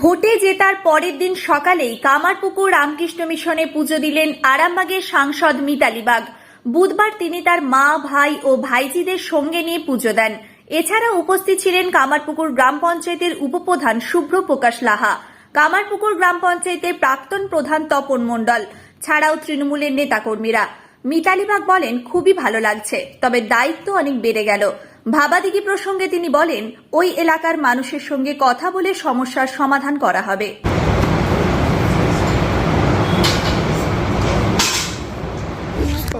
ভোটে জেতার পরের দিন সকালেই কামারপুকুর রামকৃষ্ণ মিশনে পুজো দিলেন আরামবাগের সাংসদ মিতালি বাগ। বুধবার তিনি তার মা, ভাই ও ভাইজিদের সঙ্গে নিয়ে পুজো দেন। এছাড়া উপস্থিত ছিলেন কামারপুকুর গ্রাম পঞ্চায়েতের উপপ্রধান শুভ্র প্রকাশ লাহা। কামারপুকুর গ্রাম পঞ্চায়েতের প্রাক্তন প্রধান তপন মণ্ডল, ছাড়াও তৃণমূলের নেতাকর্মীরা। মিতালি বাগ বলেন, খুবই ভালো লাগছে, তবে দায়িত্ব অনেক বেড়ে গেল। ভাবাদিঘি প্রসঙ্গে তিনি বলেন ওই এলাকার মানুষের সঙ্গে কথা বলে সমস্যার সমাধান করা হবে।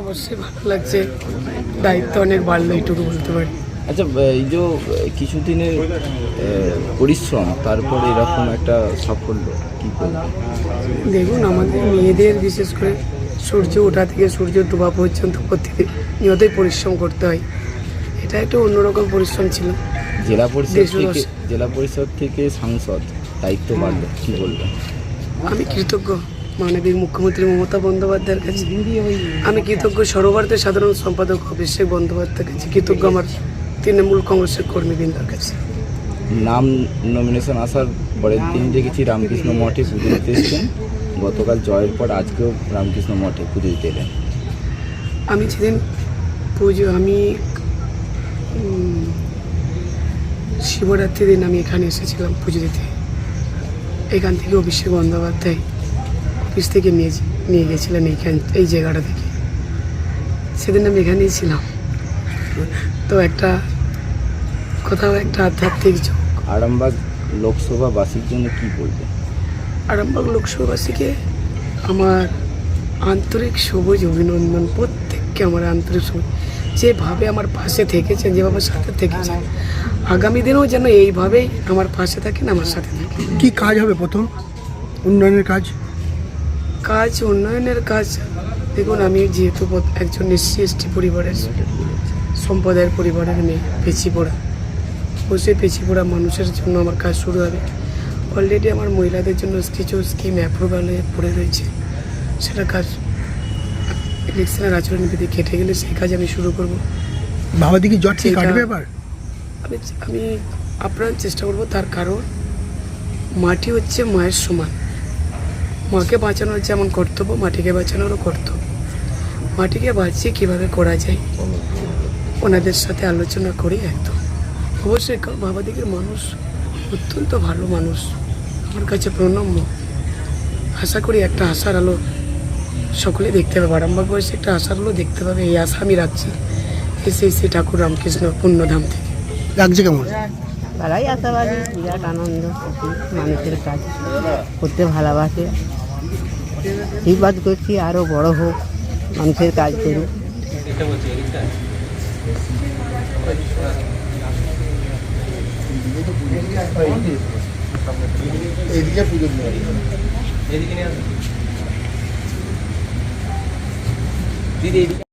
অবশ্যই ভালো লাগছে। দায়িত্ব অনেক বাড়লো এইটুকু বলতে পারি। আচ্ছা এই যে কিছুদিনের পরিশ্রম তারপরে এরকম একটা সাফল্য কি দেখুন আমাদের মেয়েদের বিশেষ করে সূর্য ওঠা থেকে সূর্য ডোবা পর্যন্ত প্রত্যেকে নিয়তই পরিশ্রম করতে হয়। এটা একটা অন্যরকম পরিশ্রম ছিল। জেলা পরিষদ থেকে জেলা পরিষদ থেকে সাংসদ দায়িত্ব বাড়লো কি বলবেন? আমি কৃতজ্ঞ মাননীয় মুখ্যমন্ত্রী মমতা বন্দ্যোপাধ্যায়ের কাছে। আমি কৃতজ্ঞ সর্বভারতীয় সাধারণ সম্পাদক অভিষেক বন্দ্যোপাধ্যায়ের কাছে কৃতজ্ঞ আমার তৃণমূল কংগ্রেসের কর্মীবৃন্দার কাছে। নাম নমিনেশন আসার পরের দিন দেখেছি রামকৃষ্ণ মঠে পুজো দিতে এসেছেন। গতকাল জয়ের পর আজকেও রামকৃষ্ণ মঠে পুজো দিতে এলেন। আমি সেদিন পুজো আমি শিবরাত্রির দিন আমি এখানে এসেছিলাম পুজো দিতে। এখান থেকে অভিষেক বন্দ্যোপাধ্যায় অফিস থেকে নিয়ে নিয়ে গেছিলেন এইখান এই জায়গাটা থেকে। সেদিন আমি এখানেই ছিলাম। তো একটা কোথাও একটা আধ্যাত্মিক যোগ। আরামবাগ লোকসভাবাসীর জন্য কি বলবেন? আরামবাগ লোকসভাবাসীকে আমার আন্তরিক সবুজ অভিনন্দন। প্রত্যেককে আমার আন্তরিক সবুজ যেভাবে আমার পাশে থেকেছেন যেভাবে সাথে থেকেছেন আগামী দিনেও যেন এইভাবেই আমার পাশে থাকেন আমার সাথে থাকেন কি কাজ হবে প্রথম? উন্নয়নের কাজ? কাজ উন্নয়নের কাজ। দেখুন আমি যেহেতু একজন এসসি এসটি পরিবারের সম্প্রদায়ের পরিবারের মেয়ে পেছিপোড়া অবশ্যই পেছিপোড়া মানুষের জন্য আমার কাজ শুরু হবে। অলরেডি আমার মহিলাদের জন্য কিছু স্কিম অ্যাপ্রুভাল হয়ে পড়ে রয়েছে। সেটা কাজ ইলেকশনের আচরণবিধি কেটে গেলে সেই কাজ আমি শুরু করব। বাবা দিকে জট কি কাটবে এবার আমি আমি আপ্রাণ চেষ্টা করব তার কারণ মাটি হচ্ছে মায়ের সমান। মাকে বাঁচানোর যেমন কর্তব্য মাটিকে বাঁচানোরও কর্তব্য। মাটিকে বাঁচিয়ে কীভাবে করা যায় ওনাদের সাথে আলোচনা করি একদম। অবশ্যই কারণ বাবাদিকের মানুষ অত্যন্ত ভালো মানুষ। আমার কাছে প্রণম্য। আশা করি একটা আশার আলো সকলে দেখতে পাবে। আরামবাগ বয়সে একটা আশার আলো দেখতে পাবে এই আশা আমি রাখছি। এসে এসে ঠাকুর রামকৃষ্ণ পুণ্যধাম থেকে। লাগছে কেমন? ভালোই আশাবাদী বিরাট আনন্দ মানুষের কাজ করতে ভালোবাসে। আশীর্বাদ করছি আরও বড় হোক মানুষের কাজ করুক। দিদি।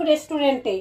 রেস্টুরেন্টে